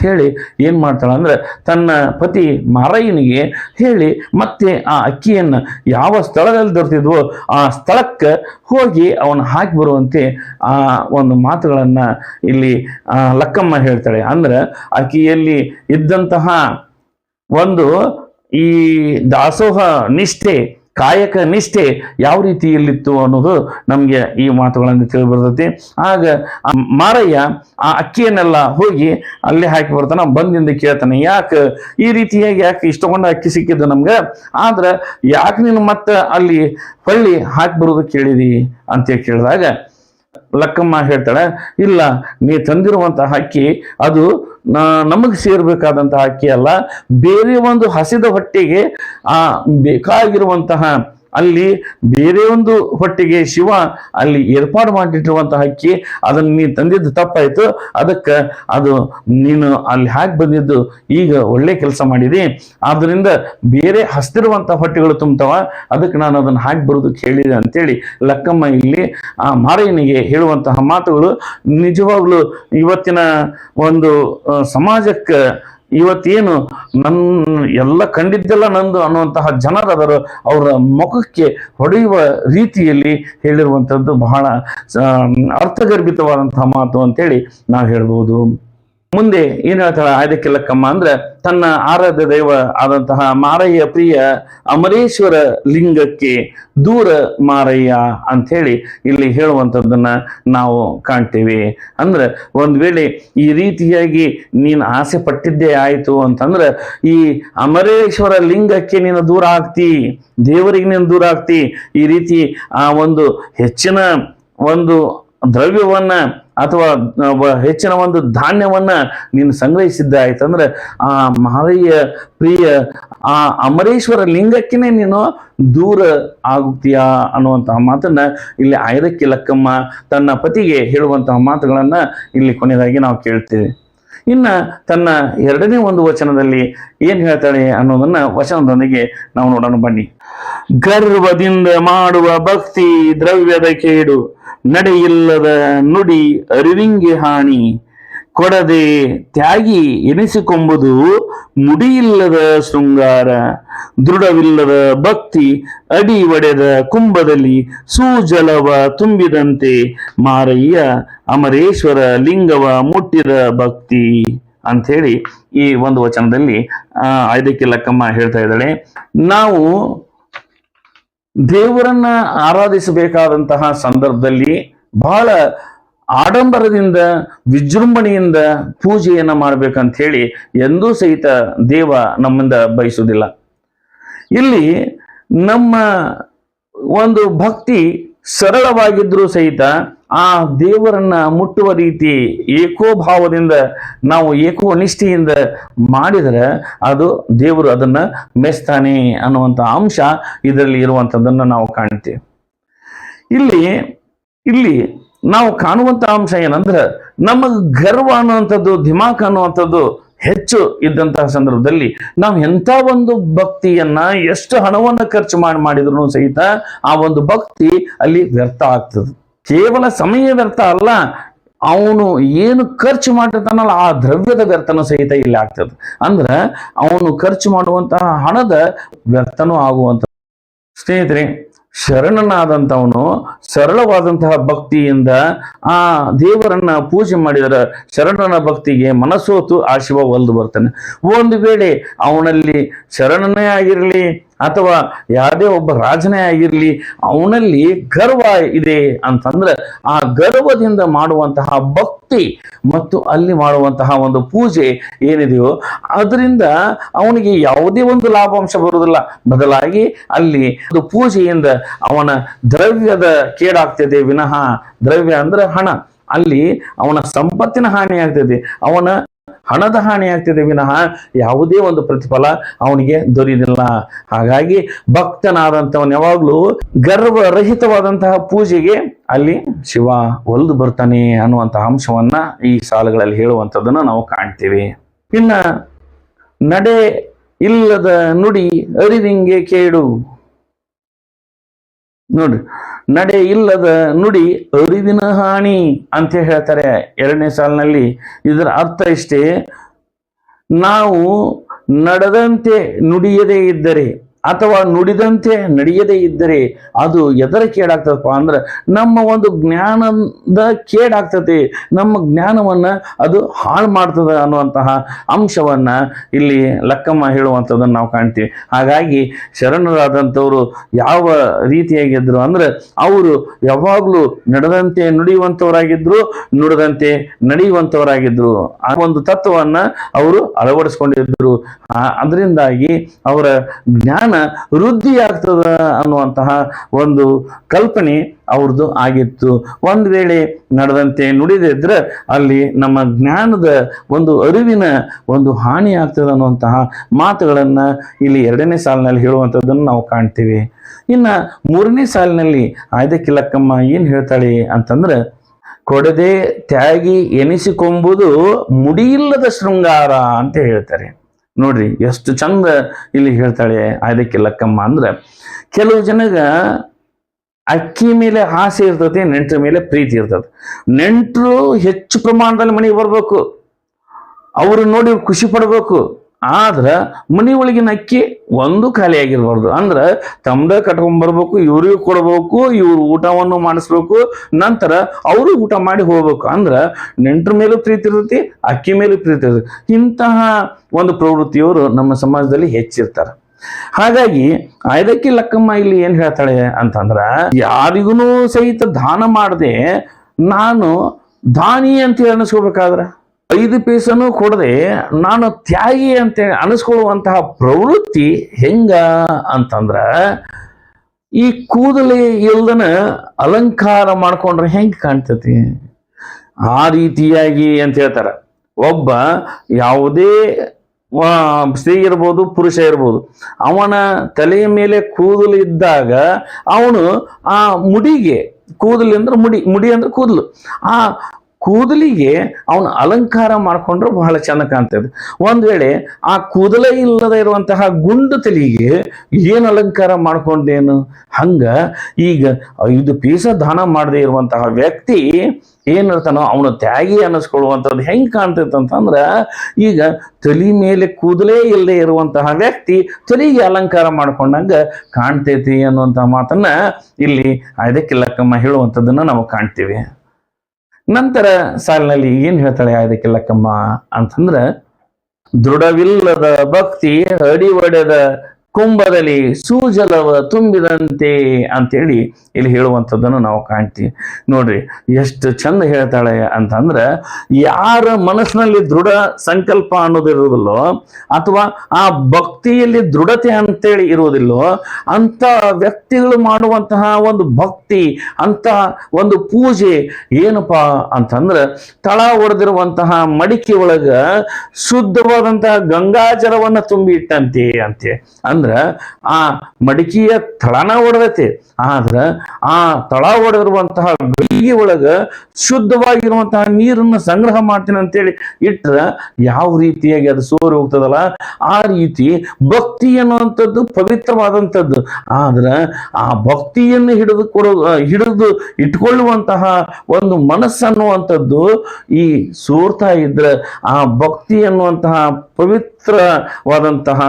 ಹೇಳಿ ಏನು ಮಾಡ್ತಾಳೆ ಅಂದ್ರೆ ತನ್ನ ಪತಿ ಮಾರಯ್ಯನಿಗೆ ಹೇಳಿ, ಮತ್ತೆ ಆ ಅಕ್ಕಿಯನ್ನು ಯಾವ ಸ್ಥಳದಲ್ಲಿ ದೊರೆತಿದ್ವೋ ಆ ಸ್ಥಳಕ್ಕೆ ಹೋಗಿ ಅವನು ಹಾಕಿ ಬರುವಂತೆ ಆ ಒಂದು ಮಾತುಗಳನ್ನು ಇಲ್ಲಿ ಲಕ್ಕಮ್ಮ ಹೇಳ್ತಾಳೆ. ಅಂದ್ರೆ ಅಕ್ಕಿಯಲ್ಲಿ ಇದ್ದಂತಹ ಒಂದು ಈ ದಾಸೋಹ ನಿಷ್ಠೆ ಕಾಯಕ ನಿಷ್ಠೆ ಯಾವ ರೀತಿಯಲ್ಲಿತ್ತು ಅನ್ನೋದು ನಮಗೆ ಈ ಮಾತುಗಳನ್ನು ತಿಳಿಬರ್ತೈತಿ. ಆಗ ಮಾರಯ್ಯ ಆ ಅಕ್ಕಿಯನ್ನೆಲ್ಲ ಹೋಗಿ ಅಲ್ಲೇ ಹಾಕಿ ಬರ್ತಾನ ಬಂದಿಂದ ಕೇಳ್ತಾನೆ, ಯಾಕೆ ಈ ರೀತಿಯಾಗಿ ಯಾಕೆ ಇಷ್ಟಕೊಂಡ ಅಕ್ಕಿ ಸಿಕ್ಕಿದ್ದು ನಮ್ಗೆ? ಆದ್ರೆ ಯಾಕೆ ನೀನು ಮತ್ತೆ ಅಲ್ಲಿ ಹೊಳ್ಳಿ ಹಾಕಿ ಬರೋದು ಕೇಳಿದಿ? ಅಂತ ಕೇಳಿದಾಗ ಲಕ್ಕಮ್ಮ ಹೇಳ್ತಾಳೆ, ಇಲ್ಲ, ನೀ ತಂದಿರುವಂತಹ ಅಕ್ಕಿ ಅದು ನಮಗೆ ಸೇರ್ಬೇಕಾದಂತಹ ಅಕ್ಕಿ ಅಲ್ಲ, ಬೇರೆ ಒಂದು ಹಸಿದ ಹೊಟ್ಟೆಗೆ ಆ ಬೇಕಾಗಿರುವಂತಹ ಅಲ್ಲಿ ಬೇರೆ ಒಂದು ಹೊಟ್ಟೆಗೆ ಶಿವ ಅಲ್ಲಿ ಏರ್ಪಾಡು ಮಾಡಿಟ್ಟಿರುವಂತಹ ಅಕ್ಕಿ, ಅದನ್ನು ನೀನು ತಂದಿದ್ದು ತಪ್ಪಾಯಿತು. ಅದಕ್ಕೆ ಅದು ನೀನು ಅಲ್ಲಿ ಹಾಕಿ ಬಂದಿದ್ದು ಈಗ ಒಳ್ಳೆ ಕೆಲಸ ಮಾಡಿದೆ. ಆದ್ದರಿಂದ ಬೇರೆ ಹಸ್ತಿರುವಂಥ ಹೊಟ್ಟೆಗಳು ತುಂಬ್ತಾವ. ಅದಕ್ಕೆ ನಾನು ಅದನ್ನು ಹಾಕಿ ಬರೋದಕ್ಕೆ ಹೇಳಿದೆ ಅಂತೇಳಿ ಲಕ್ಕಮ್ಮ ಇಲ್ಲಿ ಆ ಮಾರಯ್ಯನಿಗೆ ಹೇಳುವಂತಹ ಮಾತುಗಳು ನಿಜವಾಗಲೂ ಇವತ್ತಿನ ಒಂದು ಸಮಾಜಕ್ಕೆ ಇವತ್ತೇನು ನನ್ನ ಎಲ್ಲ ಕಂಡಿದ್ದೆಲ್ಲ ನಂದು ಅನ್ನುವಂತಹ ಜನರದರು ಅವರ ಮುಖಕ್ಕೆ ಹೊಡೆಯುವ ರೀತಿಯಲ್ಲಿ ಹೇಳಿರುವಂಥದ್ದು ಬಹಳ ಅರ್ಥಗರ್ಭಿತವಾದಂತಹ ಮಾತು ಅಂತೇಳಿ ನಾವು ಹೇಳ್ಬೋದು. ಮುಂದೆ ಏನ್ ಹೇಳ್ತಾಳೆ? ಆಯ್ದಕ್ಕೆ ಅಂದ್ರೆ ತನ್ನ ಆರಾಧ್ಯ ದೈವ ಆದಂತಹ ಮಾರಯ್ಯ ಪ್ರಿಯ ಅಮರೇಶ್ವರ ಲಿಂಗಕ್ಕೆ ದೂರ ಮಾರಯ್ಯ ಅಂತ ಹೇಳಿ ಇಲ್ಲಿ ಹೇಳುವಂಥದ್ದನ್ನ ನಾವು ಕಾಣ್ತೇವೆ. ಅಂದ್ರೆ ಒಂದ್ ವೇಳೆ ಈ ರೀತಿಯಾಗಿ ನೀನು ಆಸೆ ಪಟ್ಟಿದ್ದೇ ಆಯಿತು ಅಂತಂದ್ರೆ ಈ ಅಮರೇಶ್ವರ ಲಿಂಗಕ್ಕೆ ನೀನು ದೂರ ಆಗ್ತಿ, ದೇವರಿಗೆ ನೀನು ದೂರ ಆಗ್ತಿ, ಈ ರೀತಿ ಆ ಒಂದು ಹೆಚ್ಚಿನ ಒಂದು ದ್ರವ್ಯವನ್ನ ಅಥವಾ ಹೆಚ್ಚಿನ ಒಂದು ಧಾನ್ಯವನ್ನ ನೀನು ಸಂಗ್ರಹಿಸಿದ್ದ ಆಯ್ತಂದ್ರೆ ಆ ಮಾರಯ್ಯ ಪ್ರಿಯ ಆ ಅಮರೇಶ್ವರ ಲಿಂಗಕ್ಕೇನೆ ನೀನು ದೂರ ಆಗುತ್ತೀಯಾ ಅನ್ನುವಂತಹ ಮಾತನ್ನ ಇಲ್ಲಿ ಆಯ್ದಕ್ಕೆ ಲಕ್ಕಮ್ಮ ತನ್ನ ಪತಿಗೆ ಹೇಳುವಂತಹ ಮಾತುಗಳನ್ನ ಇಲ್ಲಿ ಕೊನೆಯದಾಗಿ ನಾವು ಕೇಳ್ತೇವೆ. ಇನ್ನ ತನ್ನ ಎರಡನೇ ಒಂದು ವಚನದಲ್ಲಿ ಏನ್ ಹೇಳ್ತಾಳೆ ಅನ್ನೋದನ್ನ ವಚನದೊಂದಿಗೆ ನಾವು ನೋಡೋಣ, ಬನ್ನಿ. ಗರ್ವದಿಂದ ಮಾಡುವ ಭಕ್ತಿ ದ್ರವ್ಯದ ಕೇಡು, ನಡೆಯಿಲ್ಲದ ನುಡಿ ಅರಿವಿಂಗೆ ಹಾನಿ. ಕೊಡದೆ ತ್ಯಾಗಿ ಎನಿಸಿಕೊಂಬುದು ಮುಡಿಯಿಲ್ಲದ ಶೃಂಗಾರ, ದೃಢವಿಲ್ಲದ ಭಕ್ತಿ ಅಡಿ ಒಡೆದ ಕುಂಭದಲ್ಲಿ ಸೂಜಲವ ತುಂಬಿದಂತೆ ಮಾರಯ್ಯ ಅಮರೇಶ್ವರ ಲಿಂಗವ ಮುಟ್ಟಿದ ಭಕ್ತಿ ಅಂಥೇಳಿ ಈ ಒಂದು ವಚನದಲ್ಲಿ ಆಯ್ದಕ್ಕೆ ಲಕ್ಕಮ್ಮ ಹೇಳ್ತಾ ಇದ್ದಾಳೆ. ನಾವು ದೇವರನ್ನ ಆರಾಧಿಸಬೇಕಾದಂತಹ ಸಂದರ್ಭದಲ್ಲಿ ಬಹಳ ಆಡಂಬರದಿಂದ, ವಿಜೃಂಭಣೆಯಿಂದ ಪೂಜೆಯನ್ನ ಮಾಡ್ಬೇಕಂತ ಹೇಳಿ ಎಂದೂ ಸಹಿತ ದೇವ ನಮ್ಮಿಂದ ಬಯಸುವುದಿಲ್ಲ. ಇಲ್ಲಿ ನಮ್ಮ ಒಂದು ಭಕ್ತಿ ಸರಳವಾಗಿದ್ರೂ ಸಹಿತ ಆ ದೇವರನ್ನ ಮುಟ್ಟುವ ರೀತಿ ಏಕೋಭಾವದಿಂದ ನಾವು ಏಕೋನಿಷ್ಠೆಯಿಂದ ಮಾಡಿದರೆ ಅದು ದೇವರು ಅದನ್ನ ಮೆಸ್ತಾನೆ ಅನ್ನುವಂಥ ಅಂಶ ಇದರಲ್ಲಿ ಇರುವಂಥದ್ದನ್ನು ನಾವು ಕಾಣ್ತೇವೆ. ಇಲ್ಲಿ ಇಲ್ಲಿ ನಾವು ಕಾಣುವಂತ ಅಂಶ ಏನಂದ್ರೆ ನಮಗೆ ಗರ್ವ ಅನ್ನುವಂಥದ್ದು, ದಿಮಾಕ್ ಅನ್ನುವಂಥದ್ದು ಹೆಚ್ಚು ಇದ್ದಂತಹ ಸಂದರ್ಭದಲ್ಲಿ ನಾವು ಎಂಥ ಒಂದು ಭಕ್ತಿಯನ್ನ, ಎಷ್ಟು ಹಣವನ್ನ ಖರ್ಚು ಮಾಡಿ ಮಾಡಿದ್ರು ಸಹಿತ ಆ ಒಂದು ಭಕ್ತಿ ಅಲ್ಲಿ ವ್ಯರ್ಥ ಆಗ್ತದೆ. ಕೇವಲ ಸಮಯ ವ್ಯರ್ಥ ಅಲ್ಲ, ಅವನು ಏನು ಖರ್ಚು ಮಾಡಿರ್ತಾನಲ್ಲ ಆ ದ್ರವ್ಯದ ವ್ಯರ್ಥನೂ ಸಹಿತ ಇಲ್ಲಿ ಆಗ್ತದೆ. ಅಂದ್ರೆ ಅವನು ಖರ್ಚು ಮಾಡುವಂತಹ ಹಣದ ವ್ಯರ್ಥನೂ ಆಗುವಂತ ಸ್ನೇಹಿತರೆ ಶರಣನಾದಂಥವನು ಸರಳವಾದಂತಹ ಭಕ್ತಿಯಿಂದ ಆ ದೇವರನ್ನ ಪೂಜೆ ಮಾಡಿದರೆ ಶರಣನ ಭಕ್ತಿಗೆ ಮನಸೋತು ಆ ಶಿವ ಒಲ್ದು ಬರ್ತಾನೆ ಒಂದು ವೇಳೆ ಅವನಲ್ಲಿ ಶರಣನೇ ಆಗಿರಲಿ ಅಥವಾ ಯಾವುದೇ ಒಬ್ಬ ರಾಜನೇ ಆಗಿರಲಿ, ಅವನಲ್ಲಿ ಗರ್ವ ಇದೆ ಅಂತಂದ್ರೆ ಆ ಗರ್ವದಿಂದ ಮಾಡುವಂತಹ ಭಕ್ತಿ ಮತ್ತು ಅಲ್ಲಿ ಮಾಡುವಂತಹ ಒಂದು ಪೂಜೆ ಏನಿದೆಯೋ, ಅದರಿಂದ ಅವನಿಗೆ ಯಾವುದೇ ಒಂದು ಲಾಭಾಂಶ ಬರುವುದಿಲ್ಲ. ಬದಲಾಗಿ ಅಲ್ಲಿ ಅದು ಪೂಜೆಯಿಂದ ಅವನ ದ್ರವ್ಯದ ಕೇಡಾಗ್ತದೆ. ವಿನಃ ದ್ರವ್ಯ ಅಂದ್ರೆ ಹಣ. ಅಲ್ಲಿ ಅವನ ಸಂಪತ್ತಿನ ಹಾನಿಯಾಗ್ತದೆ. ಅವನ ಹಣದ ಹಾನಿ ಆಗ್ತಿದೆ ವಿನಃ ಯಾವುದೇ ಒಂದು ಪ್ರತಿಫಲ ಅವನಿಗೆ ದೊರೆಯಲಿಲ್ಲ ಹಾಗಾಗಿ ಭಕ್ತನಾದಂಥವನು ಯಾವಾಗಲೂ ಗರ್ವರಹಿತವಾದಂತಹ ಪೂಜೆಗೆ ಅಲ್ಲಿ ಶಿವ ಒಲ್ದು ಬರ್ತಾನೆ ಅನ್ನುವಂತಹ ಅಂಶವನ್ನ ಈ ಸಾಲುಗಳಲ್ಲಿ ಹೇಳುವಂಥದ್ದನ್ನು ನಾವು ಕಾಣ್ತೀವಿ. ಇನ್ನ ನಡೆ ಇಲ್ಲದ ನುಡಿ ಅರಿವಿಂಗೆ ಕೇಡು. ನೋಡ್ರಿ ನಡೆ ಇಲ್ಲದ ನುಡಿ ಅರಿವಿನ ಹಾನಿ ಅಂತ ಹೇಳ್ತಾರೆ ಎರಡನೇ ಸಾಲಿನಲ್ಲಿ. ಇದರ ಅರ್ಥ ಇಷ್ಟೇ, ನಾವು ನಡೆದಂತೆ ನುಡಿಯದೇ ಇದ್ದರೆ ಅಥವಾ ನುಡಿದಂತೆ ನಡೆಯದೇ ಇದ್ದರೆ ಅದು ಎದರ ಕೇಡಾಗ್ತದಪ್ಪ ಅಂದ್ರೆ ನಮ್ಮ ಒಂದು ಜ್ಞಾನದ ಕೇಡಾಗ್ತದೆ. ನಮ್ಮ ಜ್ಞಾನವನ್ನ ಅದು ಹಾಳು ಮಾಡ್ತದೆ ಅನ್ನುವಂತಹ ಅಂಶವನ್ನ ಇಲ್ಲಿ ಲಕ್ಕಮ್ಮ ಹೇಳುವಂಥದ್ದನ್ನು ನಾವು ಕಾಣ್ತೀವಿ. ಹಾಗಾಗಿ ಶರಣರಾದಂಥವರು ಯಾವ ರೀತಿಯಾಗಿದ್ರು ಅಂದ್ರೆ ಅವರು ಯಾವಾಗಲೂ ನಡೆದಂತೆ ನುಡಿಯುವಂಥವರಾಗಿದ್ದರು ನುಡಿದಂತೆ ನಡೆಯುವಂಥವರಾಗಿದ್ದರು ಆ ಒಂದು ತತ್ವವನ್ನ ಅವರು ಅಳವಡಿಸ್ಕೊಂಡಿದ್ದರು ಅದರಿಂದಾಗಿ ಅವರ ಜ್ಞಾನ ವೃದ್ಧಿ ಆಗ್ತದ ಅನ್ನುವಂತಹ ಒಂದು ಕಲ್ಪನೆ ಅವ್ರದ್ದು ಆಗಿತ್ತು. ಒಂದು ವೇಳೆ ನಡೆದಂತೆ ನುಡಿದಿದ್ರೆ ಅಲ್ಲಿ ನಮ್ಮ ಜ್ಞಾನದ ಒಂದು ಅರಿವಿನ ಒಂದು ಹಾನಿ ಆಗ್ತದೆ ಅನ್ನುವಂತಹ ಮಾತುಗಳನ್ನು ಇಲ್ಲಿ ಎರಡನೇ ಸಾಲಿನಲ್ಲಿ ಹೇಳುವಂಥದ್ದನ್ನು ನಾವು ಕಾಣ್ತೀವಿ. ಇನ್ನ ಮೂರನೇ ಸಾಲಿನಲ್ಲಿ ಆಯ್ದಕ್ಕಿಲಕ್ಕಮ್ಮ ಏನು ಹೇಳ್ತಾಳೆ ಅಂತಂದ್ರೆ, ಕೊಡದೆ ತ್ಯಾಗಿ ಎನಿಸಿಕೊಂಬುದು ಮುಡಿಯಿಲ್ಲದ ಶೃಂಗಾರ ಅಂತ ಹೇಳ್ತಾರೆ. ನೋಡ್ರಿ, ಎಷ್ಟು ಚಂದ ಇಲ್ಲಿ ಹೇಳ್ತಾಳೆ ಆಯ್ದಕ್ಕೆ ಲಕ್ಕಮ್ಮ ಅಂದ್ರೆ, ಕೆಲವು ಜನಗ ಅಕ್ಕಿ ಮೇಲೆ ಆಸೆ ಇರ್ತದೆ ನೆಂಟರ ಮೇಲೆ ಪ್ರೀತಿ ಇರ್ತದೆ ನೆಂಟರು ಹೆಚ್ಚು ಪ್ರಮಾಣದಲ್ಲಿ ಮನೆಗೆ ಬರ್ಬೇಕು. ಅವರು ನೋಡಿ ಖುಷಿ ಪಡ್ಬೇಕು. ಆದ್ರ ಮನೆ ಒಳಗಿನ ಅಕ್ಕಿ ಒಂದು ಖಾಲಿ ಆಗಿರ್ಬಾರ್ದು. ಅಂದ್ರ ತಮ್ದ ಕಟ್ಕೊಂಡ್ ಬರ್ಬೇಕು, ಇವ್ರಿಗೂ ಕೊಡ್ಬೇಕು, ಇವ್ರು ಊಟವನ್ನು ಮಾಡಿಸ್ಬೇಕು, ನಂತರ ಅವರು ಊಟ ಮಾಡಿ ಹೋಗ್ಬೇಕು. ಅಂದ್ರೆ ನೆಂಟ್ರ ಮೇಲೂ ಪ್ರೀತಿ ಇರ್ತೈತಿ, ಅಕ್ಕಿ ಮೇಲೂ ಪ್ರೀತಿ ಇರ್ತೈತಿ. ಇಂತಹ ಒಂದು ಪ್ರವೃತ್ತಿಯವರು ನಮ್ಮ ಸಮಾಜದಲ್ಲಿ ಹೆಚ್ಚಿರ್ತಾರೆ. ಹಾಗಾಗಿ ಐದಕ್ಕೆ ಲಕ್ಕಮ್ಮ ಇಲ್ಲಿ ಏನ್ ಹೇಳ್ತಾಳೆ ಅಂತಂದ್ರೆ ಯಾರಿಗೂ ಸಹಿತ ದಾನ ಮಾಡದೆ ನಾನು ದಾನಿ ಅಂತ ಅನಿಸ್ಕೋಬೇಕಾದ್ರ ಐದು ಪೀಸನು ಕೊಡದೆ ನಾನು ತ್ಯಾಗಿ ಅಂತ ಅನಿಸ್ಕೊಳ್ಳುವಂತಹ ಪ್ರವೃತ್ತಿ ಹೆಂಗ ಅಂತಂದ್ರ ಈ ಕೂದಲೇ ಇಲ್ದನ ಅಲಂಕಾರ ಮಾಡ್ಕೊಂಡ್ರೆ ಹೆಂಗೆ ಕಾಣ್ತತಿ? ಆ ರೀತಿಯಾಗಿ ಅಂತ ಹೇಳ್ತಾರ. ಒಬ್ಬ ಯಾವುದೇ ಸ್ತ್ರೀ ಇರ್ಬೋದು, ಪುರುಷ ಇರ್ಬೋದು, ಅವನ ತಲೆಯ ಮೇಲೆ ಕೂದಲು ಇದ್ದಾಗ ಅವನು ಆ ಮುಡಿಗೆ ಕೂದಲು ಅಂದ್ರೆ ಮುಡಿ ಮುಡಿ ಅಂದ್ರೆ ಕೂದಲು. ಆ ಕೂದಲಿಗೆ ಅವನು ಅಲಂಕಾರ ಮಾಡಿಕೊಂಡ್ರೆ ಬಹಳ ಚೆಂದ ಕಾಣ್ತದೆ ಒಂದು ವೇಳೆ ಆ ಕೂದಲೇ ಇಲ್ಲದೆ ಇರುವಂತಹ ಗುಂಡು ತಲೆಗೆ ಏನು ಅಲಂಕಾರ ಮಾಡ್ಕೊಂಡೇನು? ಹಂಗ ಈಗ ಐದು ಪೀಸ ದಾನ ಮಾಡದೇ ಇರುವಂತಹ ವ್ಯಕ್ತಿ ಏನಿರ್ತಾನೋ ಅವನು ತ್ಯಾಗಿ ಅನ್ನಿಸ್ಕೊಳ್ಳುವಂಥದ್ದು ಹೆಂಗೆ ಕಾಣ್ತೈತೆ ಅಂತಂದ್ರೆ ಈಗ ತಲೆ ಮೇಲೆ ಕೂದಲೇ ಇಲ್ಲದೆ ಇರುವಂತಹ ವ್ಯಕ್ತಿ ತಲೆಗೆ ಅಲಂಕಾರ ಮಾಡ್ಕೊಂಡಂಗ ಕಾಣ್ತೈತಿ ಅನ್ನುವಂಥ ಮಾತನ್ನ ಇಲ್ಲಿ ಅದಕ್ಕಿಲ್ಲಕ್ಕಮ್ಮ ಹೇಳುವಂಥದ್ದನ್ನ ನಾವು ಕಾಣ್ತೀವಿ. ನಂತರ ಸಾಲಿನಲ್ಲಿ ಏನ್ ಹೇಳ್ತಾಳೆ ಆಯ್ದಕ್ಕಿಲ್ಲಕ್ಕಮ್ಮ ಅಂತಂದ್ರ ದೃಢವಿಲ್ಲದ ಭಕ್ತಿ ಅಡಿ ಒಡೆದ ಕುಂಭದಲ್ಲಿ ಸೂಜಲವ ತುಂಬಿದಂತೆ ಅಂತೇಳಿ ಇಲ್ಲಿ ಹೇಳುವಂಥದ್ದನ್ನು ನಾವು ಕಾಣ್ತೀವಿ. ನೋಡ್ರಿ, ಎಷ್ಟು ಚಂದ ಹೇಳ್ತಾಳೆ ಅಂತಂದ್ರೆ, ಯಾರ ಮನಸ್ಸಿನಲ್ಲಿ ದೃಢ ಸಂಕಲ್ಪ ಅನ್ನೋದಿರುವುದಿಲ್ಲೋ, ಅಥವಾ ಆ ಭಕ್ತಿಯಲ್ಲಿ ದೃಢತೆ ಅಂತೇಳಿ ಇರುವುದಿಲ್ಲೋ ಅಂತ ವ್ಯಕ್ತಿಗಳು ಮಾಡುವಂತಹ ಒಂದು ಭಕ್ತಿ ಅಂತ ಒಂದು ಪೂಜೆ ಏನಪ್ಪಾ ಅಂತಂದ್ರೆ, ತಳ ಒಡೆದಿರುವಂತಹ ಮಡಿಕೆ ಒಳಗ ಶುದ್ಧವಾದಂತಹ ಗಂಗಾಜಲವನ್ನ ತುಂಬಿ ಇಟ್ಟಂತೆ ಅಂತೆ ಅಂದ್ರ ಆ ಮಡಿಕೆಯ ತಳನ ಒಡೆದೈತಿ. ಆದ್ರ, ಆ ತಳ ಒಡೆದಿರುವಂತಹ ಗಲ್ಲಿಗೆ ಒಳಗ ಶುದ್ಧವಾಗಿರುವಂತಹ ನೀರನ್ನು ಸಂಗ್ರಹ ಮಾಡ್ತೀನಿ ಅಂತೇಳಿ ಇಟ್ರ ಯಾವ ರೀತಿಯಾಗಿ ಅದು ಸೋರಿ ಹೋಗ್ತದಲ್ಲ? ಆ ರೀತಿ ಭಕ್ತಿ ಅನ್ನುವಂಥದ್ದು ಪವಿತ್ರವಾದಂಥದ್ದು. ಆದ್ರ, ಆ ಭಕ್ತಿಯನ್ನು ಹಿಡಿದು ಕೊಡೋ ಹಿಡಿದು ಇಟ್ಕೊಳ್ಳುವಂತಹ ಒಂದು ಮನಸ್ಸನ್ನುವಂಥದ್ದು ಈ ಸೋರ್ತಾ ಇದ್ರೆ, ಆ ಭಕ್ತಿ ಅನ್ನುವಂತಹ ಪವಿತ್ರವಾದಂತಹ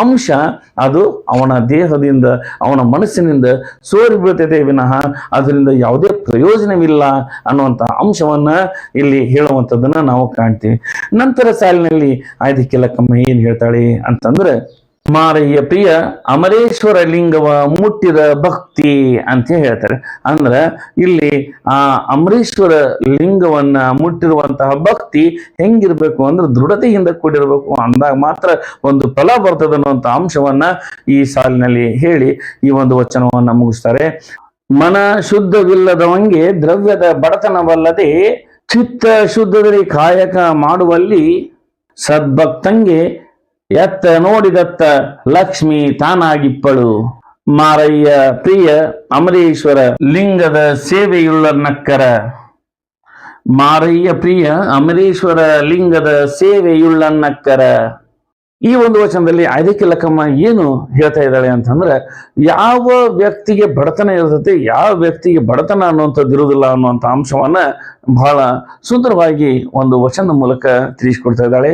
ಅಂಶ ಅದು ಅವನ ದೇಹದಿಂದ, ಅವನ ಮನಸ್ಸಿನಿಂದ ಸೋರಿ ಬೀಳ್ತೈತೆ ವಿನಃ. ಅದರಿಂದ ಯಾವುದೇ ಪ್ರಯೋಜನವಿಲ್ಲ ಅನ್ನುವಂಥ ಅಂಶವನ್ನ ಇಲ್ಲಿ ಹೇಳುವಂಥದ್ದನ್ನ ನಾವು ಕಾಣ್ತೀವಿ. ನಂತರ ಸಾಲಿನಲ್ಲಿ ಆಯ್ದಕ್ಕೆ ಕೆಲಕಮ್ಮ ಏನು ಹೇಳ್ತಾಳೆ ಅಂತಂದ್ರೆ ಮಾರಯ್ಯ ಪ್ರಿಯ, ಅಮರೇಶ್ವರ ಲಿಂಗವ ಮುಟ್ಟಿದ ಭಕ್ತಿ ಅಂತ ಹೇಳ್ತಾರೆ. ಅಂದ್ರ ಇಲ್ಲಿ ಆ ಅಮರೇಶ್ವರ ಲಿಂಗವನ್ನ ಮುಟ್ಟಿರುವಂತಹ ಭಕ್ತಿ ಹೆಂಗಿರ್ಬೇಕು ಅಂದ್ರೆ ದೃಢತೆಯಿಂದ ಕೂಡಿರಬೇಕು ಅಂದಾಗ ಮಾತ್ರ ಒಂದು ಫಲ ಬರ್ತದೆ ಅನ್ನುವಂತ ಅಂಶವನ್ನ ಈ ಸಾಲಿನಲ್ಲಿ ಹೇಳಿ ಈ ಒಂದು ವಚನವನ್ನ ಮುಗಿಸ್ತಾರೆ. ಮನ ಶುದ್ಧವಿಲ್ಲದವಂಗೆ ದ್ರವ್ಯದ ಬಡತನವಲ್ಲದೆ ಚಿತ್ತ ಶುದ್ಧದಲ್ಲಿ ಕಾಯಕ ಮಾಡುವಲ್ಲಿ ಸದ್ಭಕ್ತಂಗೆ ಎತ್ತ ನೋಡಿದತ್ತ ಲಕ್ಷ್ಮಿ ತಾನಾಗಿಪ್ಪಳು. ಮಾರಯ್ಯ ಪ್ರಿಯ ಅಮರೇಶ್ವರ ಲಿಂಗದ ಸೇವೆಯುಳ್ಳ ನಕ್ಕರ. ಮಾರಯ್ಯ ಪ್ರಿಯ ಅಮರೇಶ್ವರ ಲಿಂಗದ ಸೇವೆಯುಳ್ಳ ನಕ್ಕರ. ಈ ಒಂದು ವಚನದಲ್ಲಿ ಆಯ್ದಕ್ಕೆ ಲಕ್ಕಮ್ಮ ಏನು ಹೇಳ್ತಾ ಇದ್ದಾಳೆ ಅಂತಂದ್ರೆ, ಯಾವ ವ್ಯಕ್ತಿಗೆ ಬಡತನ ಇರ್ತೈತೆ ಯಾವ ವ್ಯಕ್ತಿಗೆ ಬಡತನ ಅನ್ನುವಂಥದ್ದು ಇರುವುದಿಲ್ಲ ಅನ್ನುವಂಥ ಅಂಶವನ್ನ ಬಹಳ ಸುಂದರವಾಗಿ ಒಂದು ವಚನದ ಮೂಲಕ ತಿಳಿಸಿಕೊಡ್ತಾ ಇದ್ದಾಳೆ.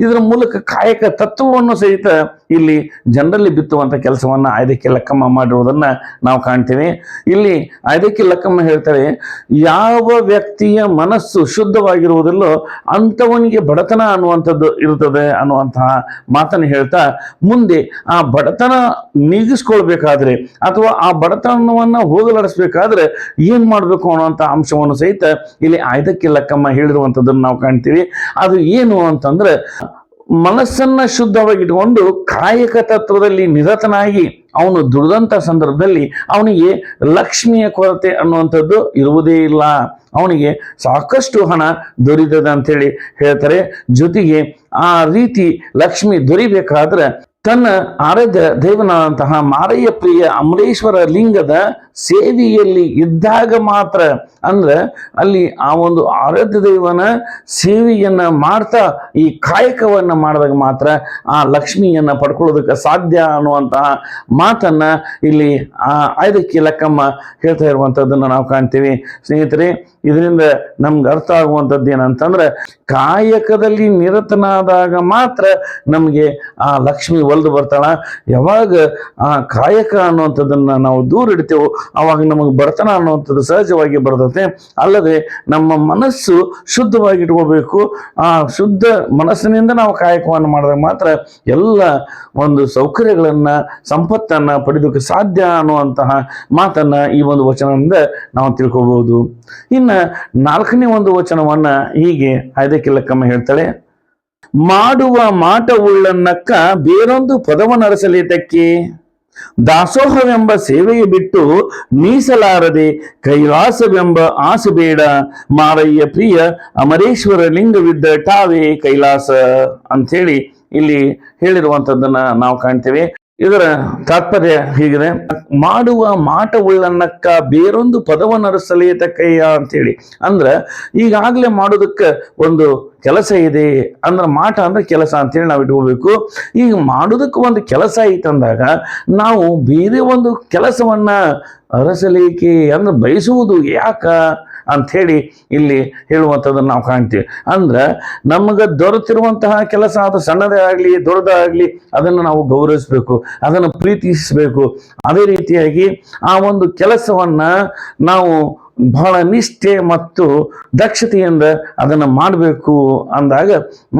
ಇದರ ಮೂಲಕ ಕಾಯಕ ತತ್ವವನ್ನು ಸಹಿತ ಇಲ್ಲಿ ಜನರಲ್ಲಿ ಬಿತ್ತುವಂಥ ಕೆಲಸವನ್ನ ಆಯ್ದಕ್ಕೆ ಲಕ್ಕಮ್ಮ ಮಾಡಿರುವುದನ್ನ ನಾವು ಕಾಣ್ತೇವೆ. ಇಲ್ಲಿ ಆಯ್ದಕ್ಕೆ ಲಕ್ಕಮ್ಮ ಹೇಳ್ತಾರೆ, ಯಾವ ವ್ಯಕ್ತಿಯ ಮನಸ್ಸು ಶುದ್ಧವಾಗಿರುವುದಿಲ್ಲೋ ಅಂಥವನಿಗೆ ಬಡತನ ಅನ್ನುವಂಥದ್ದು ಇರ್ತದೆ ಅನ್ನುವಂತಹ ಮಾತನ್ನು ಹೇಳ್ತಾ, ಮುಂದೆ ಆ ಬಡತನ ನೀಗಿಸ್ಕೊಳ್ಬೇಕಾದ್ರೆ ಅಥವಾ ಆ ಬಡತನವನ್ನು ಹೋಗಲಾಡಿಸ್ಬೇಕಾದ್ರೆ ಏನು ಮಾಡಬೇಕು ಅನ್ನುವಂಥ ಅಂಶವನ್ನು ಸಹಿತ ಇಲ್ಲಿ ಆಯ್ದಕ್ಕೆ ಲಕ್ಕಮ್ಮ ಹೇಳಿರುವಂಥದ್ದನ್ನು ನಾವು ಕಾಣ್ತೀವಿ. ಅದು ಏನು ಅಂತಂದ್ರೆ ಮನಸ್ಸನ್ನ ಶುದ್ಧವಾಗಿ ಇಟ್ಕೊಂಡು ಕಾಯಕ ತತ್ವದಲ್ಲಿ ನಿರತನಾಗಿ ಅವನು ದುಡಿದಂಥ ಸಂದರ್ಭದಲ್ಲಿ ಅವನಿಗೆ ಲಕ್ಷ್ಮಿಯ ಕೊರತೆ ಅನ್ನುವಂಥದ್ದು ಇರುವುದೇ ಇಲ್ಲ. ಅವನಿಗೆ ಸಾಕಷ್ಟು ಹಣ ದೊರೀತದ ಅಂತೇಳಿ ಹೇಳ್ತಾರೆ. ಜೊತೆಗೆ ಆ ರೀತಿ ಲಕ್ಷ್ಮಿ ದೊರಿಬೇಕಾದ್ರೆ ತನ್ನ ಆರಾಧ್ಯ ದೇವನಾದಂತಹ ಮಾರಯ್ಯ ಪ್ರಿಯ ಅಮರೇಶ್ವರ ಲಿಂಗದ ಸೇವೆಯಲ್ಲಿ ಇದ್ದಾಗ ಮಾತ್ರ ಅಂದ್ರೆ ಅಲ್ಲಿ ಆ ಒಂದು ಆರಾಧ್ಯ ದೈವನ ಸೇವೆಯನ್ನ ಮಾಡ್ತಾ ಈ ಕಾಯಕವನ್ನ ಮಾಡಿದಾಗ ಮಾತ್ರ ಆ ಲಕ್ಷ್ಮಿಯನ್ನ ಪಡ್ಕೊಳ್ಳೋದಕ್ಕೆ ಸಾಧ್ಯ ಅನ್ನುವಂತಹ ಮಾತನ್ನ ಇಲ್ಲಿ ಆ ಆಯ್ದಕ್ಕೆ ಲಕ್ಕಮ್ಮ ಹೇಳ್ತಾ ಇರುವಂಥದ್ದನ್ನು ನಾವು ಕಾಣ್ತೀವಿ. ಸ್ನೇಹಿತರೆ, ಇದರಿಂದ ನಮ್ಗೆ ಅರ್ಥ ಆಗುವಂಥದ್ದು ಏನಂತಂದ್ರೆ ಕಾಯಕದಲ್ಲಿ ನಿರತನಾದಾಗ ಮಾತ್ರ ನಮಗೆ ಆ ಲಕ್ಷ್ಮಿ ಒಲ್ದು ಬರ್ತಾಳ. ಯಾವಾಗ ಆ ಕಾಯಕ ಅನ್ನುವಂಥದ್ದನ್ನ ನಾವು ದೂರ ಇಡ್ತೇವೋ ಅವಾಗ ನಮಗೆ ಬಡತನ ಅನ್ನುವಂಥದ್ದು ಸಹಜವಾಗಿ ಬರ್ತದೆ. ಅಲ್ಲದೆ ನಮ್ಮ ಮನಸ್ಸು ಶುದ್ಧವಾಗಿ ಇಟ್ಕೋಬೇಕು ಆ ಶುದ್ಧ ಮನಸ್ಸಿನಿಂದ ನಾವು ಕಾಯಕವನ್ನು ಮಾಡಿದಾಗ ಮಾತ್ರ ಎಲ್ಲ ಒಂದು ಸೌಕರ್ಯಗಳನ್ನ, ಸಂಪತ್ತನ್ನ ಪಡೆಯೋದಕ್ಕೆ ಸಾಧ್ಯ ಅನ್ನುವಂತಹ ಮಾತನ್ನ ಈ ಒಂದು ವಚನದಿಂದ ನಾವು ತಿಳ್ಕೋಬಹುದು ಇನ್ನ ನಾಲ್ಕನೇ ಒಂದು ವಚನವನ್ನ ಹೀಗೆ ಆಯ್ದಕ್ಕಿಲ್ಲಕ್ಕಮ್ಮ ಹೇಳ್ತಾಳೆ. ಮಾಡುವ ಮಾಟವುಳ್ಳನ್ನಕ್ಕ ಬೇರೊಂದು ಪದವನ್ನರಸಲೇತಕ್ಕೆ ದಾಸೋಹವೆಂಬ ಸೇವೆಯ ಬಿಟ್ಟು ಮೀಸಲಾರದೆ ಕೈಲಾಸವೆಂಬ ಆಸೆ ಬೇಡ. ಮಾರಯ್ಯ ಪ್ರಿಯ, ಅಮರೇಶ್ವರ ಲಿಂಗವಿದ್ದ ಟಾವೇ ಕೈಲಾಸ ಅಂಥೇಳಿ ಇಲ್ಲಿ ಹೇಳಿರುವಂಥದ್ದನ್ನ ನಾವು ಕಾಣ್ತೇವೆ. ಇದರ ತಾತ್ಪರ್ಯ ಹೀಗಿದೆ. ಮಾಡುವ ಮಾಟವುಳ್ಳನ್ನಕ್ಕ ಬೇರೊಂದು ಪದವನ್ನರಸಲೇತಕ್ಕಯ್ಯ ಅಂತೇಳಿ ಅಂದ್ರ ಈಗಾಗಲೇ ಮಾಡೋದಕ್ಕೆ ಒಂದು ಕೆಲಸ ಇದೆ ಅಂದ್ರೆ ಮಾಟ ಅಂದ್ರೆ ಕೆಲಸ ಅಂತೇಳಿ ನಾವು ಇಟ್ಕೋಬೇಕು. ಈಗ ಮಾಡೋದಕ್ಕೆ ಒಂದು ಕೆಲಸ ಐತಂದಾಗ ನಾವು ಬೇರೆ ಒಂದು ಕೆಲಸವನ್ನ ಅರಸಲಿಕ್ಕೆ ಅಂದ್ರೆ ಬಯಸುವುದು ಯಾಕ ಅಂಥೇಳಿ ಇಲ್ಲಿ ಹೇಳುವಂಥದ್ದನ್ನು ನಾವು ಕಾಣ್ತೀವಿ. ಅಂದ್ರೆ ನಮಗೆ ದೊರೆತಿರುವಂತಹ ಕೆಲಸ ಅದು ಸಣ್ಣದೇ ಆಗಲಿ, ದೊಡ್ಡದೇ ಆಗಲಿ, ಅದನ್ನು ನಾವು ಗೌರವಿಸಬೇಕು, ಅದನ್ನು ಪ್ರೀತಿಸಬೇಕು. ಅದೇ ರೀತಿಯಾಗಿ ಆ ಒಂದು ಕೆಲಸವನ್ನ ನಾವು ಬಹಳ ನಿಷ್ಠೆ ಮತ್ತು ದಕ್ಷತೆಯಿಂದ ಅದನ್ನು ಮಾಡಬೇಕು ಅಂದಾಗ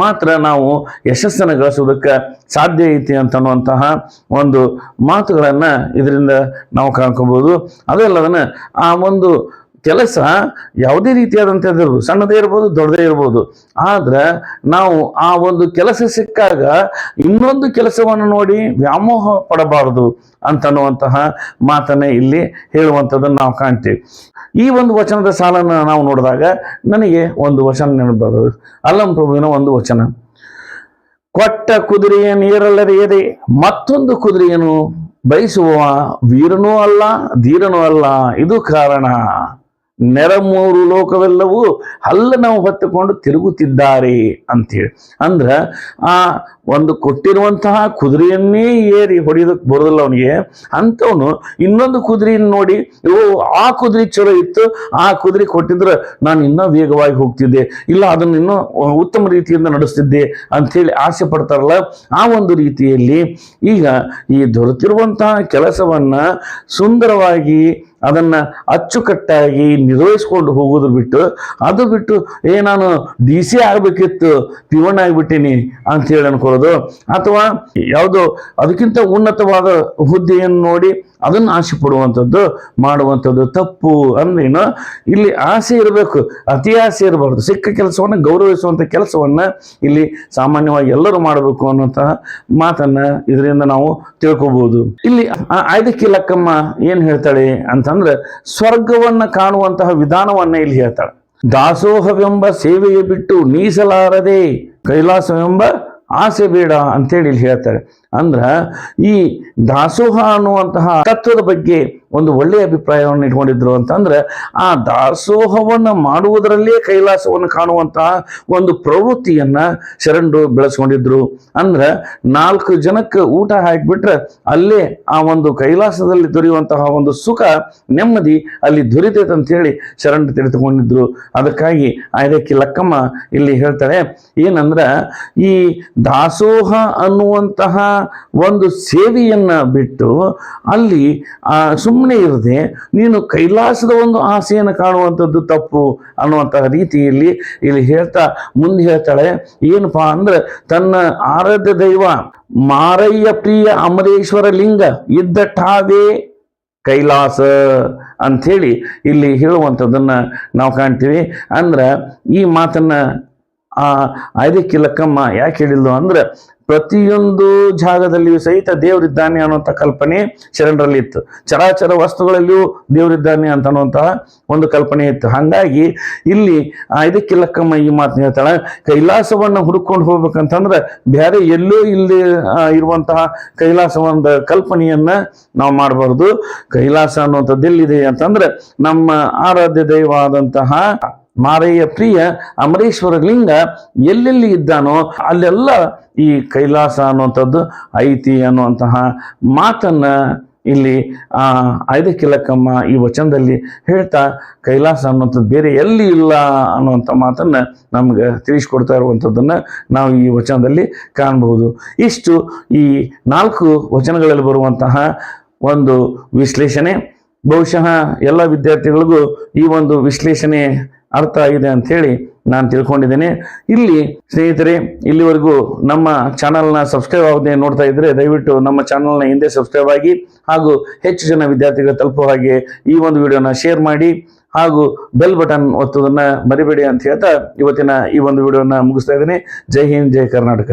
ಮಾತ್ರ ನಾವು ಯಶಸ್ಸನ್ನು ಗಳಿಸೋದಕ್ಕೆ ಸಾಧ್ಯ ಐತಿ ಅಂತನ್ನುವಂತಹ ಒಂದು ಮಾತುಗಳನ್ನು ಇದರಿಂದ ನಾವು ಕಾಣ್ಕೋಬೋದು. ಅದಲ್ಲದನ್ನ ಆ ಒಂದು ಕೆಲಸ ಯಾವುದೇ ರೀತಿಯಾದಂಥದ್ದು ಇರ್ಬೋದು, ಸಣ್ಣದೇ ಇರ್ಬೋದು, ದೊಡ್ಡದೇ ಇರ್ಬೋದು. ಆದರೆ ನಾವು ಆ ಒಂದು ಕೆಲಸ ಸಿಕ್ಕಾಗ ಇನ್ನೊಂದು ಕೆಲಸವನ್ನು ನೋಡಿ ವ್ಯಾಮೋಹ ಪಡಬಾರದು ಅಂತನ್ನುವಂತಹ ಮಾತನ್ನು ಇಲ್ಲಿ ಹೇಳುವಂಥದ್ದನ್ನು ನಾವು ಕಾಣ್ತೀವಿ. ಈ ಒಂದು ವಚನದ ಸಾಲನ್ನು ನಾವು ನೋಡಿದಾಗ ನನಗೆ ಒಂದು ವಚನ ನೆನಪು ಅಲ್ಲಂ ಪ್ರಭುವಿನ ಒಂದು ವಚನ. ಕೊಟ್ಟ ಕುದುರೆಯ ನೀರಲ್ಲರಿಯದೆ ಮತ್ತೊಂದು ಕುದುರೆಯನ್ನು ಬಯಸುವ ವೀರನೂ ಅಲ್ಲ, ಧೀರನೂ ಅಲ್ಲ. ಇದು ಕಾರಣ. ನೆರಮೂರು ಲೋಕವೆಲ್ಲವೂ ಹಲ್ಲನವು ಹೊತ್ತುಕೊಂಡು ತಿರುಗುತ್ತಿದ್ದಾರೆ ಅಂಥೇಳಿ ಅಂದ್ರೆ ಆ ಒಂದು ಕೊಟ್ಟಿರುವಂತಹ ಕುದುರೆಯನ್ನೇ ಏರಿ ಹೊಡೆಯೋದಕ್ಕೆ ಬರೋದಿಲ್ಲ ಅವನಿಗೆ. ಅಂಥವನು ಇನ್ನೊಂದು ಕುದುರೆಯನ್ನು ನೋಡಿ, ಓ, ಆ ಕುದುರೆ ಚಲೋ ಇತ್ತು, ಆ ಕುದುರೆ ಕೊಟ್ಟಿದ್ರೆ ನಾನು ಇನ್ನೂ ವೇಗವಾಗಿ ಹೋಗ್ತಿದ್ದೆ, ಇಲ್ಲ ಅದನ್ನು ಇನ್ನೂ ಉತ್ತಮ ರೀತಿಯಿಂದ ನಡೆಸ್ತಿದ್ದೆ ಅಂಥೇಳಿ ಆಸೆ ಪಡ್ತಾರಲ್ಲ, ಆ ಒಂದು ರೀತಿಯಲ್ಲಿ ಈಗ ಈ ದೊರೆತಿರುವಂತಹ ಕೆಲಸವನ್ನು ಸುಂದರವಾಗಿ ಅದನ್ನ ಅಚ್ಚುಕಟ್ಟಾಗಿ ನಿರ್ವಹಿಸ್ಕೊಂಡು ಹೋಗೋದು ಬಿಟ್ಟು, ಅದು ಬಿಟ್ಟು, ಏ, ನಾನು ಡಿ ಸಿ ಆಗ್ಬೇಕಿತ್ತು ಪಿವನ್ ಆಗಿಬಿಟ್ಟೀನಿ ಅಂತ ಹೇಳಿ ಅನ್ಕೊಳ್ಳೋದು. ಅಥವಾ ಯಾವುದೋ ಅದಕ್ಕಿಂತ ಉನ್ನತವಾದ ಹುದ್ದೆಯನ್ನು ನೋಡಿ ಅದನ್ನು ಆಸೆ ಪಡುವಂಥದ್ದು, ಮಾಡುವಂಥದ್ದು ತಪ್ಪು ಅಂದ್ರೇನು ಇಲ್ಲಿ ಆಸೆ ಇರಬೇಕು, ಅತಿ ಆಸೆ ಇರಬಾರ್ದು. ಸಿಕ್ಕ ಕೆಲಸವನ್ನು ಗೌರವಿಸುವಂಥ ಕೆಲಸವನ್ನ ಇಲ್ಲಿ ಸಾಮಾನ್ಯವಾಗಿ ಎಲ್ಲರೂ ಮಾಡಬೇಕು ಅನ್ನುವಂತಹ ಮಾತನ್ನ ಇದರಿಂದ ನಾವು ತಿಳ್ಕೊಬೋದು. ಇಲ್ಲಿ ಆಯ್ದಕ್ಕಿ ಲಕ್ಕಮ್ಮ ಏನು ಹೇಳ್ತಾಳೆ ಅಂತಂದ್ರೆ ಸ್ವರ್ಗವನ್ನ ಕಾಣುವಂತಹ ವಿಧಾನವನ್ನ ಇಲ್ಲಿ ಹೇಳ್ತಾಳೆ. ದಾಸೋಹವೆಂಬ ಸೇವೆಯ ಬಿಟ್ಟು ನೀಸಲಾರದೆ ಕೈಲಾಸವೆಂಬ ಆಸೆ ಬೇಡ ಅಂತೇಳಿ ಇಲ್ಲಿ ಹೇಳ್ತಾರೆ. ಅಂದ್ರ ಈ ದಾಸೋಹ ಅನ್ನುವಂತಹ ತತ್ವದ ಬಗ್ಗೆ ಒಂದು ಒಳ್ಳೆಯ ಅಭಿಪ್ರಾಯವನ್ನು ಇಟ್ಕೊಂಡಿದ್ರು ಅಂತಂದ್ರೆ ಆ ದಾಸೋಹವನ್ನು ಮಾಡುವುದರಲ್ಲೇ ಕೈಲಾಸವನ್ನು ಕಾಣುವಂತಹ ಒಂದು ಪ್ರವೃತ್ತಿಯನ್ನ ಶರಣರು ಬೆಳೆಸ್ಕೊಂಡಿದ್ರು. ಅಂದ್ರೆ ನಾಲ್ಕು ಜನಕ್ಕೆ ಊಟ ಹಾಕಿಬಿಟ್ರೆ ಅಲ್ಲೇ ಆ ಒಂದು ಕೈಲಾಸದಲ್ಲಿ ದೊರೆಯುವಂತಹ ಒಂದು ಸುಖ, ನೆಮ್ಮದಿ ಅಲ್ಲಿ ದೊರೀತೈತೆ ಅಂತ ಹೇಳಿ ಶರಣರು ತಿಳಿದುಕೊಂಡಿದ್ರು. ಅದಕ್ಕಾಗಿ ಇದಕ್ಕೆ ಲಕ್ಕಮ್ಮ ಇಲ್ಲಿ ಹೇಳ್ತಾಳೆ ಏನಂದ್ರ ಈ ದಾಸೋಹ ಅನ್ನುವಂತಹ ಒಂದು ಸೇವೆಯನ್ನು ಬಿಟ್ಟು ಅಲ್ಲಿ ಸುಮ್ಮನೆ ಇರದೆ, ನೀನು ಕೈಲಾಸದ ಒಂದು ಆಸೆಯನ್ನು ಕಾಣುವಂಥದ್ದು ತಪ್ಪು ಅನ್ನುವಂತಹ ರೀತಿಯಲ್ಲಿ ಇಲ್ಲಿ ಹೇಳ್ತಾ, ಮುಂದೆ ಹೇಳ್ತಾಳೆ, ಏನಪ್ಪಾ ಅಂದ್ರೆ ತನ್ನ ಆರಾಧ್ಯ ದೈವ ಮಾರಯ್ಯ ಪ್ರಿಯ ಅಮರೇಶ್ವರ ಲಿಂಗ ಇದ್ದ ಠಾವೇ ಕೈಲಾಸ ಅಂಥೇಳಿ ಇಲ್ಲಿ ಹೇಳುವಂಥದ್ದನ್ನು ನಾವು ಕಾಣ್ತೀವಿ. ಅಂದ್ರೆ ಈ ಮಾತನ್ನ, ಆ ಐದಕ್ಕಿ ಲಕ್ಕಮ್ಮ ಯಾಕೆ ಹೇಳಿದ್ಲು ಅಂದ್ರೆ ಪ್ರತಿಯೊಂದು ಜಾಗದಲ್ಲಿಯೂ ಸಹಿತ ದೇವರಿದ್ದಾನೆ ಅನ್ನುವಂಥ ಕಲ್ಪನೆ ಶರಣರಲ್ಲಿ ಇತ್ತು. ಚರಾಚರ ವಸ್ತುಗಳಲ್ಲಿಯೂ ದೇವರಿದ್ದಾನೆ ಅಂತ ಅನ್ನುವಂತಹ ಒಂದು ಕಲ್ಪನೆ ಇತ್ತು. ಹಾಗಾಗಿ ಇಲ್ಲಿ ಇದಕ್ಕಿಲ್ಲಕ್ಕಮ್ಮ ಲಕ್ಕಮ್ಮ ಈ ಮಾತನ್ನ ಹೇಳ್ತಾಳೆ, ಕೈಲಾಸವನ್ನ ಹುಡುಕೊಂಡು ಹೋಗ್ಬೇಕಂತಂದ್ರೆ ಬೇರೆ ಎಲ್ಲೂ ಇಲ್ಲಿ ಇರುವಂತಹ ಕೈಲಾಸ ಒಂದು ಕಲ್ಪನೆಯನ್ನ ನಾವು ಮಾಡಬಾರ್ದು. ಕೈಲಾಸ ಅನ್ನುವಂಥದ್ದು ಎಲ್ಲಿದೆ ಅಂತಂದ್ರೆ ನಮ್ಮ ಆರಾಧ್ಯ ದೈವ ಆದಂತಹ ಮಾರಯ್ಯ ಪ್ರಿಯ ಅಮರೇಶ್ವರ ಲಿಂಗ ಎಲ್ಲೆಲ್ಲಿ ಇದ್ದಾನೋ ಅಲ್ಲೆಲ್ಲ ಈ ಕೈಲಾಸ ಅನ್ನುವಂಥದ್ದು ಐತಿ ಅನ್ನುವಂತಹ ಮಾತನ್ನ ಇಲ್ಲಿ ಆ ಈ ವಚನದಲ್ಲಿ ಹೇಳ್ತಾ ಕೈಲಾಸ ಅನ್ನುವಂಥದ್ದು ಬೇರೆ ಎಲ್ಲಿ ಇಲ್ಲ ಅನ್ನುವಂಥ ಮಾತನ್ನ ನಮ್ಗೆ ತಿಳಿಸ್ಕೊಡ್ತಾ ಇರುವಂಥದ್ದನ್ನ ನಾವು ಈ ವಚನದಲ್ಲಿ ಕಾಣಬಹುದು ಇಷ್ಟು ಈ ನಾಲ್ಕು ವಚನಗಳಲ್ಲಿ ಬರುವಂತಹ ಒಂದು ವಿಶ್ಲೇಷಣೆ. ಬಹುಶಃ ಎಲ್ಲ ವಿದ್ಯಾರ್ಥಿಗಳಿಗೂ ಈ ಒಂದು ವಿಶ್ಲೇಷಣೆ ಅರ್ಥ ಆಗಿದೆ ಅಂತ ಹೇಳಿ ನಾನು ತಿಳ್ಕೊಂಡಿದ್ದೇನೆ. ಇಲ್ಲಿ ಸ್ನೇಹಿತರೆ, ಇಲ್ಲಿವರೆಗೂ ನಮ್ಮ ಚಾನಲ್ನ ಸಬ್ಸ್ಕ್ರೈಬ್ ಆಗದೆ ನೋಡ್ತಾ ಇದ್ದರೆ ದಯವಿಟ್ಟು ನಮ್ಮ ಚಾನಲ್ನ ಹಿಂದೆ ಸಬ್ಸ್ಕ್ರೈಬ್ ಆಗಿ ಹಾಗೂ ಹೆಚ್ಚು ಜನ ವಿದ್ಯಾರ್ಥಿಗಳು ತಲುಪುವ ಹಾಗೆ ಈ ಒಂದು ವಿಡಿಯೋನ ಶೇರ್ ಮಾಡಿ ಹಾಗೂ ಬೆಲ್ ಬಟನ್ ಒತ್ತೋದನ್ನ ಮರಿಬೇಡಿ ಅಂತ ಹೇಳ್ತಾ ಇವತ್ತಿನ ಈ ಒಂದು ವಿಡಿಯೋನ ಮುಗಿಸ್ತಾ ಇದ್ದೀನಿ. ಜೈ ಹಿಂದ್, ಜೈ ಕರ್ನಾಟಕ.